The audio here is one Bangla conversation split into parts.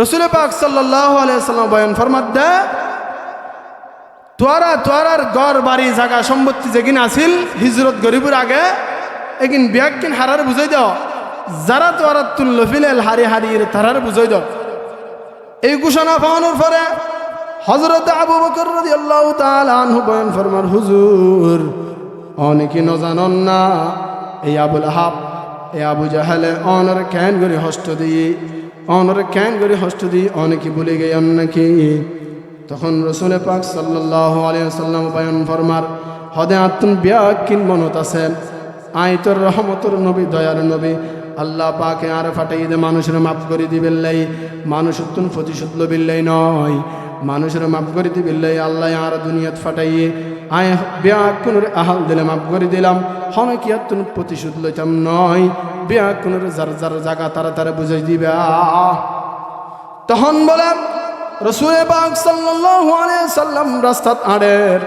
রসুল পাক সাল্লাহ আলাইসাল্লাম বয়ান ফরমাত তোয়ারা, তোয়ারার গড় বাড়ি, জায়গা, সম্পত্তি যেগিন আসিল হিজরত গরিবুর আগে, এগিন বিয়াকিন হারার বুঝাই দাও। যারা তোয়ারা তুল্ল ফিলেল হারি হারিয়ে তারার বুঝাই দাও। এই ঘোষণা পাওয়ানোর পরে হজরত আবু বকর রাদিয়াল্লাহু তাআলা আনহু বয়ান ফরমার, হুজুর, অনেকে ন জানন না, এই আবুল আহাব, এই আবু জাহালে অনর ক্যান করে হস্ত দিয়ে অনর ক্যান করে হস্ত দিয়ে অনেকে বলে গেন নাকি তখন রসুল পাক সাল্লাল্লাহু আলাইহি সাল্লাম বয়ান ফরমার, হদে আতুন বিয়াকিন মনত আছে। আয়তর রহমতর নবী, দয়ার নবী, আল্লাহ পাকে আর ফাটাই দে, মানুষের মাফ করে লাই। মানুষ উত্তুন প্রতিশোধ লবিল্লাই নয়। মানুষের মাফ করে দিবিল্লাই আল্লাহ আর দুনিয়াত ফাটাইয়ে। আয় ব্যাকুনের আহাল দিলে মাফ করে দিলাম। হনে কি আর তুমি প্রতিশোধ লইতাম নয়। ব্যাকুনের যার যার জায়গা তারা তারা বুঝাই দিবে। তখন বলে, রসুল পাক সাল্লাল্লাহু আলাইহি সাল্লাম রাস্তাত আড়ের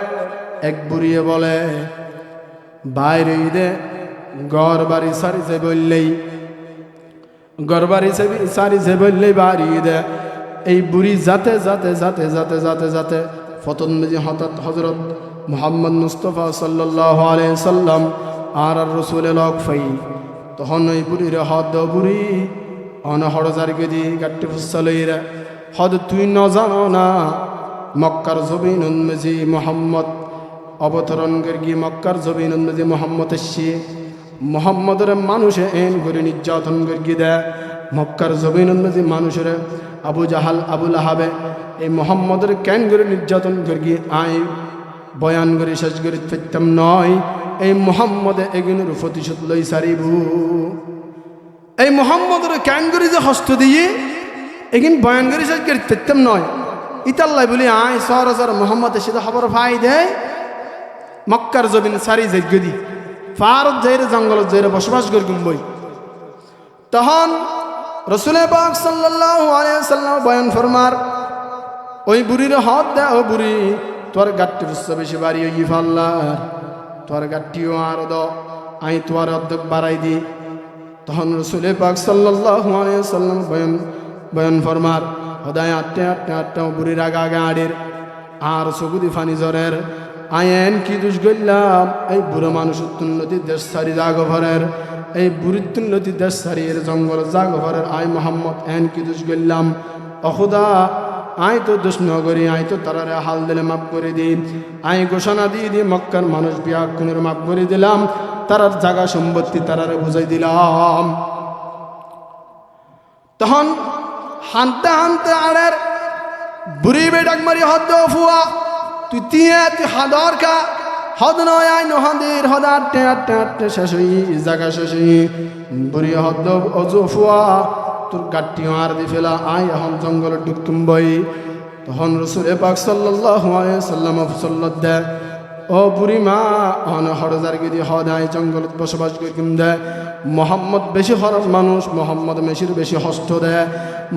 এক বুড়িয়ে বলে, বাইরে ঈদে ঘর বাড়ি সারি যে বললেই, ঘর বাড়ি সারি যে বললেই বাড়ি ঈদে। এই বুড়ি যাতে যাতে যাতে যাতে যাতে যাতে ফতনজি হঠাৎ হজরত মোহাম্মদ মুস্তফা সাল্লাহ আলাই সাল্লাম আর আর রসুল লক ফাই তখন ওই বুড়ির হদ বুড়ি অন হরজার গেদি গাট্টি ফুসালইরা। হদ তুই ন জানো না, মক্কার জবিন উন্মেজি মোহাম্মদ। অবতরণ করি মক্কার জবিন উন্মেজি মোহাম্মদ এসছি। মোহাম্মদের মানুষে এন করে নির্যাতন করি দেয় মক্কার জবিন উন্মেজি মানুষের আবু জাহাল আবুল আহাবে এই মোহাম্মদের ক্যান করে নির্যাতন করি আই বয়ান করে শেষ করে ফেরতাম নয়। এই মোহাম্মদে এগুলোর প্রতিশোধ লই সারিবু। এই মোহাম্মদের ক্যান করে যে হস্ত দিয়ে, এগিন বয়ান করে শেষ করে ফেরতাম নয়। ইতাল্লাই বলি, আয় সর সর মোহাম্মদ এসে খবর ভাই দেয় মক্কার জবিন সারি যজ্ঞদি ফারত যাইরে জঙ্গলত যাইরে বসবাস করি বই। তখন রসুলে পাক সাল্লাম বয়ান ফরমার, ওই বুড়ির হাত দে, ও বুড়ি, তোর গাট্টি বেশি বাড়ি ওই ফাল্লার তোর গাট্টিও আর দ আই তোর অর্ধেক বাড়াই দি তখন রসুলে পাক আলাইহি সাল্লাম বয়ান বয়ান ফরমার হদায় আটটে আটটে আটটে বুড়ির আগা আড়ের, আর সগুদি ফানি জ্বরের আয়েন কি দুষ গইলাম? এই বুড়ো মানুষ উন্নতি দেশ সারি জাগভরের এই বুড়িতুন্নতি দেশ সারিয়ের জঙ্গল জাগভরের আই মোহাম্মদ, এন কি দুষ গইলাম? অখুদা আই তো দোষ নগরী আই তো তারারে হাল দিলে মাফ করে দিন। আই ঘোষণা দিয়ে দিয়ে মক্কার মানুষ বিয়া কুনের মাফ করে দিলাম। তারার জাগা সম্পত্তি তারারে বুঝাই দিলাম। তখন হানতে হানতে আড়ের বুড়ি বেডাক মারি হদ ফুয়া, তুই তিয়া, তুই হাদর কা হদ নয় আই নহাদের হদ আটটে আটটে শেষ জায়গা শেষ বুড়ি হদ অজু ফুয়া তোর গাট্টি আর দি ফেলা আই এখন জঙ্গল ডুবতুম বই। তখন রসুল পাক সাল্লাম দে ও বুড়ি মা অন হরজার গিদি হদ আই জঙ্গলত বসবাস করিম দে। মোহাম্মদ বেশি হরম মানুষ, মোহাম্মদ মেশির বেশি হস্ত দেয়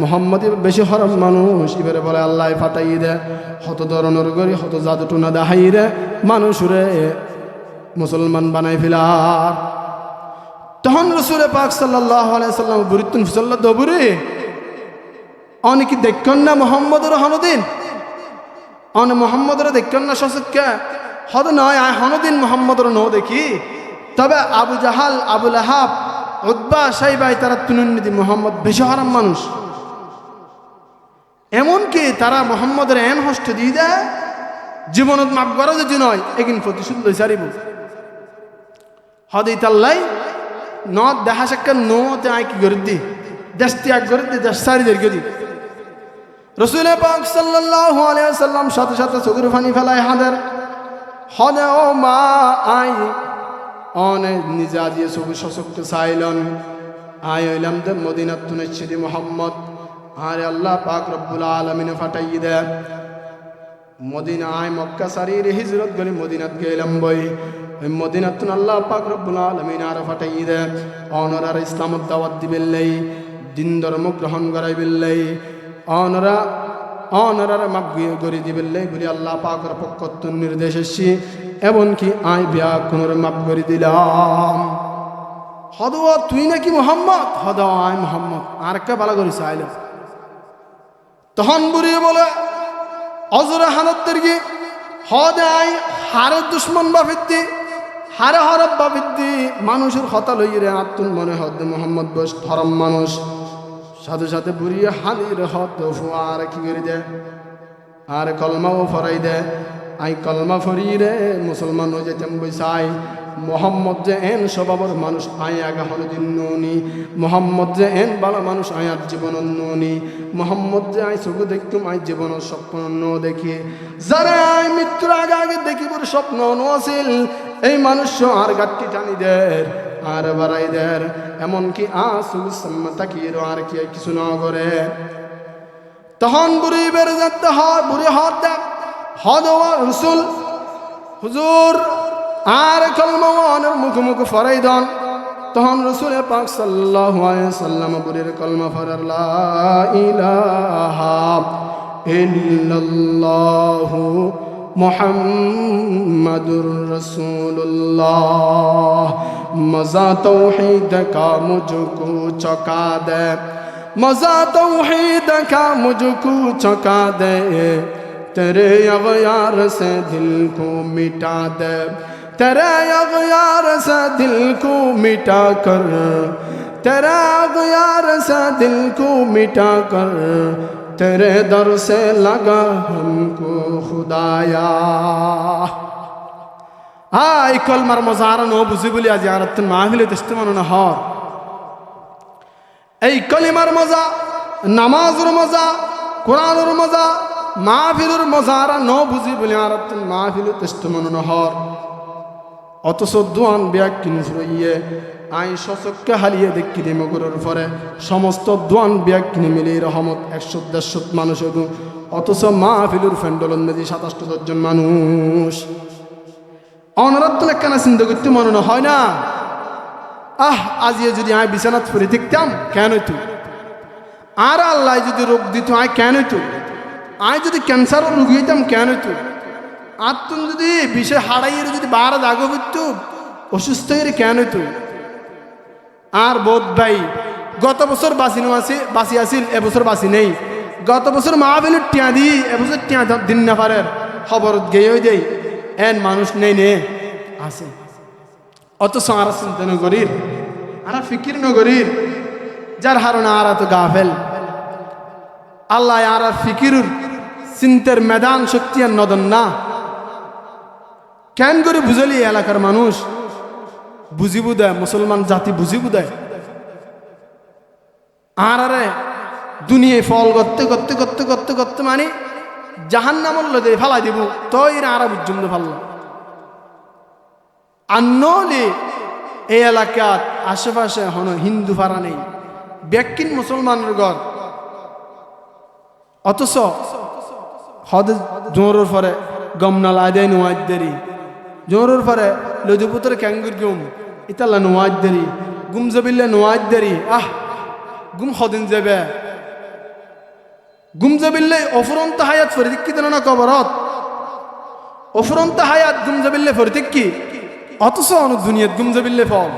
মোহাম্মদ বেশি হরম মানুষ, এবারে বলে আল্লাহ ফাটাই দে। হত ধরনের করি হত জাদু টুনা দেখাই রে মানুষ রে, মুসলমান বানাই ফেলার তখন রসুলে পাক সাল্লাম বুড়িতুন ফসল্লা দবুরে অনেকে দেখন না মোহাম্মদের হনদিন অনে মোহাম্মদের দেখন না সসৎকে হদ নয় আয় হনদিন মোহাম্মদের ন দেখি। তবে আবু জাহাল আবুল আহাব উদ্বা সাইবাই তারা তুনুন্নিদি মোহাম্মদ বেশি হারাম মানুষ এমনকি তারা মোহাম্মদের এন হস্ত দিয়ে দেয়? জীবনত মাপ করা যদি নয়, এগিন প্রতিশোধ লই সারিব হদ ইতাল্লাই আয় কি করে দি দেশ ত্যাগ করে দি দেশ সারি দের গদি রসুল পাক সাল্লাল্লাহু আলাইহি সাল্লাম সাথে সাথে চোখের ফানি ফেলায় হাদের। হদে, ও মা আই অনে নিজে আজিয়ে সবু সশক্ত চাইলন। আয় হইলাম দে মদিনাত তুনেছি মোহাম্মদ। আরে আল্লাহ পাক রব্বুল আলমিনে ফাটাই দে। মদিনা আয় মক্কা সারির হিজরত গলি মদিনাত গেলাম বই। ওই মদিনাত আল্লাহ পাক রব্বুল আলমিন আর ফাটাই দে অনরার ইসলামত দাওয়াত দিবেল্লাই দিন ধর্ম গ্রহণ করাই বিল্লাই অনরা, অনরার মাপ করে দিবেল্লাই বলি আল্লাহ পাকের পক্ষ নির্দেশ এসছি, এমনকি আয় বিয়া কোনোর মাপ করে দিলাম। হদ তুই নাকি মোহাম্মদ? হদ আয় মোহাম্মদ, আর কে ভালো করিস আইলাম তখন বুড়িয়ে বলে, অজরে হানত কি হদে আই হারে দুশ্মন বাফিদ্দি হারে হরব বাফিদ্দি মানুষের হতা লইরে আত্মন মনে হদ মোহাম্মদ বস ধরম মানুষ। সাথে সাথে বুড়িয়ে হানির হদ আর কি করে দে? আর কলমাও ফরাই দে। আই কলমা ফরি রে, মুসলমান হয়ে যেতাম বৈসাই মোহাম্মদ যে এন স্বভাবর মানুষ, আই আগা দিন নুনি। মোহাম্মদ যে এন বালা মানুষ, আই আর জীবন নুনি। মোহাম্মদ যে আই চকু দেখতুম, আই জীবন স্বপ্ন দেখি। যারা আই মৃত্যুর আগে আগে দেখিবর স্বপ্ন ন আছিল এই মানুষ আর গাঠটি টানি দের, আর বাড়াই দের। এমনকি সাম্মা তাকিয়ে আর কি কিছু না করে। তখন বুড়ি বেড়ে যেতে হয়, বুড়ি হদ দেখ, হদ হুজুর, আর কলমানের মুখোমুখি ফরাই দন। তখন রসুল পাক আলাইহি সাল্লাম বুড়ির কলমা ফরার লা ইলাহা ইল্লাল্লাহু मोहम्मदुर मज़ा तो ही का मुझको चौका दे मज़ा तो ही का मुझको चौका दे तेरे अगयार से दिल को मिटा दे तेरे अब यार से दिल को मिटा कर तेरा अगयार से दिल को मिटा कर तेरे दर से लगा हमको खुदाया আই কলমার মজারা নো বুঝি বলি আজ আর মাহফিলে তেস্তে মনে না হর এই কলিমার মজা নামাজের মজা কোরআনের মজা মাহফিলের মজারা ন বুঝি বলে আর মাহফিল তেষ্ট মনোহর অথচ দোয়ান ব্যাগ ফুরইয়ে আই সচককে হারিয়ে দেখি দে মগরের পরে। সমস্ত দোয়ান ব্যাগ কিনে মিলে রহমত একশো দেড়শো মানুষ অথচ মাহফিলুর ফ্যান্ডলন মেজি সাতাশটো দশজন মানুষ। অনরাত্তন একখানা চিন্তা করতে মনে হয় না? আহ, আজিয়ে যদি আয় বিছানাত ফুরে দেখতাম, কেন তুই আর আল্লাহ যদি রোগ দিত, আয় কেন তুই আয় যদি ক্যান্সারও রোগী হইতাম, কেন তুই আর তুমি যদি বিষে হারাইয়ের যদি বার দাগ হইত, অসুস্থ হয়ে কেন তুই আর বোধ ভাই, গত বছর বাঁচিনো আছে, বাঁচি আছিল এবছর বাঁচি নেই। গত বছর মা বেলুর টিয়া দি এবছর টিয়া দিন না পারে খবরত গেয়ে দেই। এন মানুষ নেই নে, আছে। অথচ আর চিন্তা নগরীর আর ফিকির নগরীর যার হারণে আর তো গাফেল। আল্লাহ আর ফিকিরুর চিন্তার মেদান শক্তি আর নদন না। কেন করে বুঝলি এলাকার মানুষ? বুঝিব দেয় মুসলমান জাতি বুঝিব দেয় আর আরে, দুনিয়ায় ফল করতে করতে করতে করতে করতে মানে জাহান নামল দে ফালাই দিব তো এরা আরা পর্যন্ত ফাল্লা আর নলে এই এলাকাত আশেপাশে হন হিন্দু ফারা নেই ব্যাকিন মুসলমানের ঘর। অথচ হদ জোরের পরে গমনা লাদাই নোয়াজ দেরি। জোরের পরে লজুপুতর ক্যাঙ্গুর গুম ইতাল্লা নোয়াজ দেরি, গুম জবিল্লে নোয়াজ দেরি, আহ, গুম হদিন যাবে গুম জবিল্লে অফুরন্ত হায়াত ফরিদিক না কবরত। অফুরন্ত হায়াত গুম জবিল্লে ফরিদিক কি অথচ অনু দুনিয়াত গুম জবিল্লে ফল